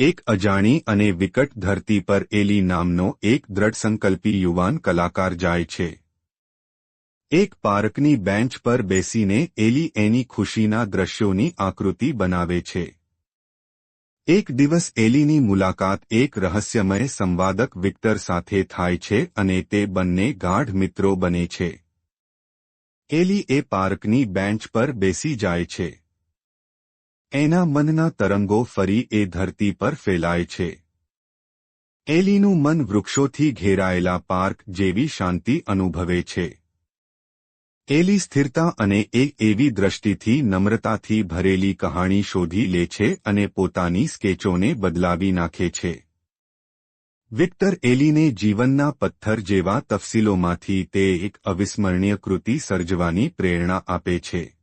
એક અજાણી અને વિકટ ધરતી પર એલી નામનો એક દ્રઢસંકલ્પી યુવાન કલાકાર જાય છે. એક પાર્કની બેન્ચ પર બેસીને એલી એની ખુશીના દ્રશ્યોની આકૃતિ બનાવે છે. એક દિવસ એલીની મુલાકાત એક રહસ્યમય સંવાદક વિક્ટર સાથે થાય છે અને તે બંને ગાઢ મિત્રો બને છે. એલી એ પાર્કની બેન્ચ પર બેસી જાય છે. એના મનના તરંગો ફરી એ ધરતી પર ફેલાય છે. એલીનું મન વૃક્ષોથી ઘેરાયેલા પાર્ક જેવી શાંતિ અનુભવે છે. એલી સ્થિરતા અને એક એવી દ્રષ્ટિથી નમ્રતાથી ભરેલી કહાણી શોધી લે છે અને પોતાની સ્કેચોને બદલાવી નાખે છે. વિક્ટર એલીને જીવનના પથ્થર જેવા તફસીલોમાંથી તે એક અવિસ્મરણીય કૃતિ સર્જવાની પ્રેરણા આપે છે.